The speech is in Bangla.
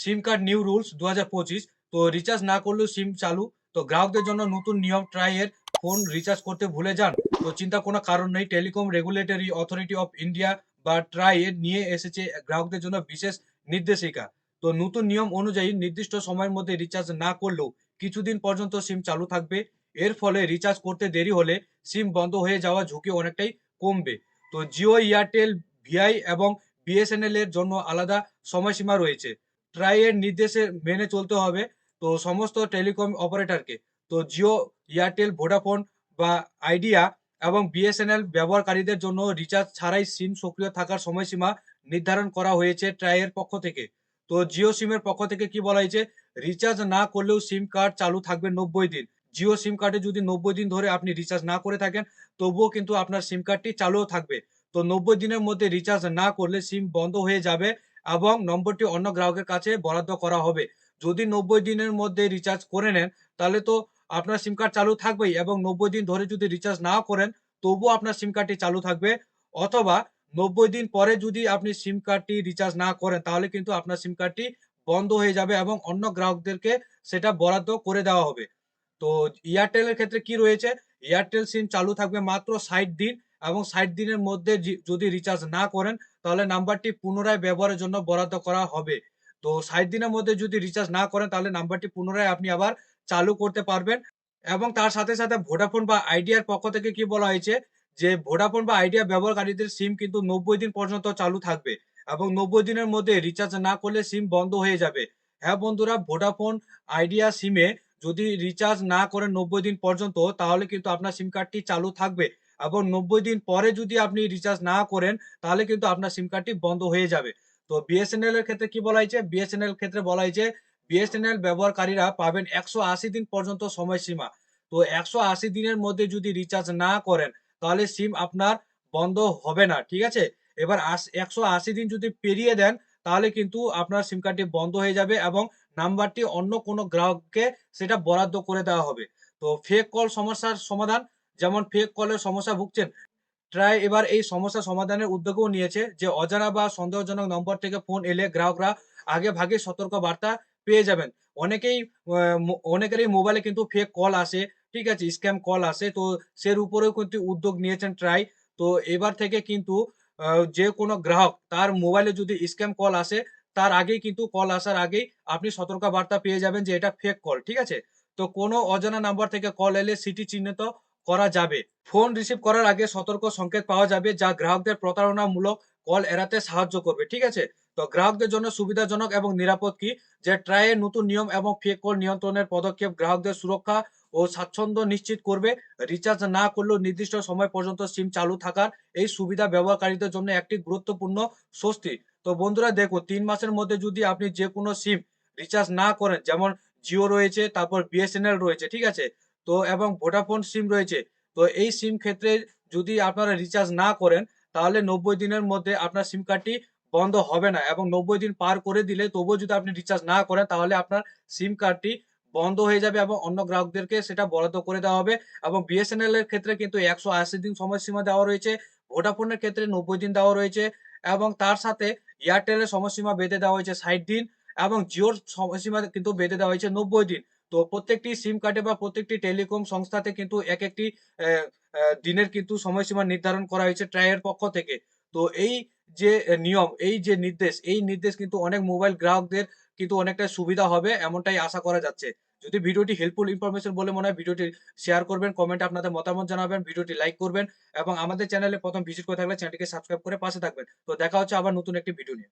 সিম কার্ড নিউ রুলস দু হাজার পঁচিশ। তো রিচার্জ না করলেও সিম চালু। তো গ্রাহকদের জন্য নতুন নিয়ম ট্রাই এর ফোন রিচার্জ করতে ভুলে যান। তো চিন্তা কোনো কারণ নেই। Telecom regulatory authority of India বা ট্রাই এর নিয়ে এসেছে গ্রাহকদের জন্য বিশেষ নির্দেশিকা। তো নতুন নিয়ম অনুযায়ী নির্দিষ্ট সময়ের মধ্যে রিচার্জ না করলেও কিছুদিন পর্যন্ত সিম চালু থাকবে। এর ফলে রিচার্জ করতে দেরি হলে সিম বন্ধ হয়ে যাওয়ার ঝুঁকি অনেকটাই কমবে। তো জিও এয়ারটেল ভিআই এবং বিএসএনএল এর জন্য আলাদা সময়সীমা রয়েছে। ট্রাই এর নির্দেশে মেনে চলতে হবে। তো সমস্ত টেলিকম অপারেটরকে, তো জিও, এয়ারটেল, ভোডাফোন বা আইডিয়া এবং বিএসএনএল ব্যবহারকারীদের জন্য রিচার্জ ছাড়াই সিম সক্রিয় থাকার সময়সীমা নির্ধারণ করা হয়েছে ট্রাই এর পক্ষ থেকে। তো জিও সিমের পক্ষ থেকে কি বলা হয়েছে? রিচার্জ না করলেও সিম কার্ড চালু থাকবে নব্বই দিন। জিও সিম কার্ডে যদি নব্বই দিন ধরে আপনি রিচার্জ না করে থাকেন, তবুও কিন্তু আপনার সিম কার্ডটি চালুও থাকবে। তো নব্বই দিনের মধ্যে রিচার্জ না করলে সিম বন্ধ হয়ে যাবে এবং নম্বরটি অন্য গ্রাহকের কাছে বরাদ্দ করা হবে। যদি নব্বই দিনের মধ্যে রিচার্জ করে নেন, তাহলে তো আপনার সিম কার্ড চালু থাকবেই এবং নব্বই দিন ধরে যদি রিচার্জ না করেন, তবুও আপনার সিম কার্ডটি চালু থাকবে। অথবা নব্বই দিন পরে যদি আপনি সিম কার্ডটি রিচার্জ না করেন, তাহলে কিন্তু আপনার সিম কার্ডটি বন্ধ হয়ে যাবে এবং অন্য গ্রাহকদেরকে সেটা বরাদ্দ করে দেওয়া হবে। তো এয়ারটেলের ক্ষেত্রে কি রয়েছে? এয়ারটেল সিম চালু থাকবে মাত্র ষাট দিন এবং ষাট দিনের মধ্যে যদি রিচার্জ না করেন তাহলে নাম্বারটি পুনরায় ব্যবহারের জন্য বরাদ্দ করা হবে। তো ষাট দিনের মধ্যে যদি রিচার্জ না করেন, তাহলে নাম্বারটি পুনরায় আপনি আবার চালু করতে পারবেন। এবং তার সাথে সাথে ভোডাফোন বা আইডিয়ার পক্ষ থেকে কি বলা হয়েছে? যে ভোডাফোন বা আইডিয়া ব্যবহারকারীদের সিম কিন্তু নব্বই দিন পর্যন্ত চালু থাকবে এবং নব্বই দিনের মধ্যে রিচার্জ না করলে সিম বন্ধ হয়ে যাবে। হ্যাঁ বন্ধুরা ভোডাফোন আইডিয়া সিমে যদি রিচার্জ না করেন নব্বই দিন পর্যন্ত, তাহলে কিন্তু আপনার সিম কার্ডটি চালু থাকবে। এবং নব্বই দিন পরে যদি আপনি রিচার্জ না করেন, তাহলে কিন্তু আপনার সিম কার্ডটি বন্ধ হয়ে যাবে। তো বিএসএনএল এর ক্ষেত্রে কি বলা হয়েছে? বিএসএনএল ক্ষেত্রে বলা হয়েছে বিএসএনএল ব্যবহারকারীরা পাবেন একশো আশি দিন পর্যন্ত সময়সীমা। তো একশো আশি দিনের মধ্যে যদি রিচার্জ না করেন, তাহলে সিম আপনার বন্ধ হবে না, ঠিক আছে? এবার একশো আশি দিন যদি পেরিয়ে দেন, তাহলে কিন্তু আপনার সিম কার্ডটি বন্ধ হয়ে যাবে এবং নাম্বারটি অন্য কোনো গ্রাহককে সেটা বরাদ্দ করে দেওয়া হবে। তো ফেক কল সমস্যার সমাধান যেমন ফেক কলের সমস্যা ভুগছেন ট্রাই এবার এই সমস্যা সমাধানের উদ্যোগও নিয়েছে যে অজানা বা সন্দেহজনক নম্বর থেকে ফোন এলে গ্রাহকরা আগে ভাগে সতর্ক বার্তা পেয়ে যাবেন। অনেকেই অনেকেরই মোবাইলে কিন্তু ফেক কল আসে, ঠিক আছে স্ক্যাম কল আসে, তো সের উপরেও কিন্তু উদ্যোগ নিয়েছেন ট্রাই তো এবার থেকে কিন্তু যে কোনো গ্রাহক তার মোবাইলে যদি স্ক্যাম কল আসে, তার আগেই কিন্তু কল আসার আগেই আপনি সতর্ক বার্তা পেয়ে যাবেন যে এটা ফেক কল ঠিক আছে? তো কোনো অজানা নাম্বার থেকে কল এলে সিটি চিহ্নিত করা যাবে। ফোন রিসিভ করার আগে সতর্ক সংকেত পাওয়া যাবে, যা গ্রাহকদের প্রতারণামূলক কল এড়াতে সাহায্য করবে, ঠিক আছে? তো গ্রাহকদের জন্য সুবিধাজনক এবং নিরাপদ কি? যে ট্রায়ের নতুন নিয়ম এবং ফেক কল নিয়ন্ত্রণের পদক্ষেপ গ্রাহকদের সুরক্ষা ও স্বাচ্ছন্দ্য নিশ্চিত করবে। রিচার্জ না করলেও নির্দিষ্ট সময় পর্যন্ত সিম চালু থাকার এই সুবিধা ব্যবহারকারীদের জন্য একটি গুরুত্বপূর্ণ স্বস্তি। তো বন্ধুরা, দেখো, তিন মাসের মধ্যে যদি আপনি যে কোনো সিম রিচার্জ না করেন, যেমন জিও রয়েছে, তারপর বিএসএনএল রয়েছে, ঠিক আছে? তো এবং ভোডাফোন সিম রয়েছে। তো এই সিম ক্ষেত্রে যদি আপনারা রিচার্জ না করেন, তাহলে নব্বই দিনের মধ্যে আপনার সিম কার্ডটি বন্ধ হবে না এবং নব্বই দিন পার করে দিলে তবুও যদি আপনি রিচার্জ না করেন, তাহলে আপনার সিম কার্ডটি বন্ধ হয়ে যাবে এবং অন্য গ্রাহকদেরকে সেটা বরাদ্দ করে দেওয়া হবে এবং বিএসএনএল এর ক্ষেত্রে কিন্তু একশো আশি দিন সময়সীমা দেওয়া রয়েছে ভোডাফোনের ক্ষেত্রে নব্বই দিন দেওয়া রয়েছে এবং তার সাথে এয়ারটেলের সময়সীমা বেঁধে দেওয়া হয়েছে ষাট দিন এবং জিওর সময়সীমা কিন্তু বেঁধে দেওয়া হয়েছে নব্বই দিন। তো প্রত্যেকটি সিম কার্ডে বা প্রত্যেকটি টেলিকম সংস্থাতে কিন্তু এক একটি দিনের কিন্তু সময়সীমা নির্ধারণ করা হয়েছে ট্রাইয়ের পক্ষ থেকে। তো এই যে নিয়ম, এই যে নির্দেশ, এই নির্দেশ কিন্তু অনেক মোবাইল গ্রাহকদের কিন্তু অনেকটা সুবিধা হবে এমনটাই আশা করা যাচ্ছে। যদি ভিডিওটি হেল্পফুল ইনফরমেশন বলে মনে হয়, ভিডিওটি শেয়ার করবেন কমেন্টে আপনাদের মতামত জানাবেন, ভিডিওটি লাইক করবেন এবং আমাদের চ্যানেলে প্রথম ভিজিট করে থাকলে চ্যানেলটিকে সাবস্ক্রাইব করে পাশে থাকবেন। তো দেখা হচ্ছে আবার নতুন একটি ভিডিও নিয়ে।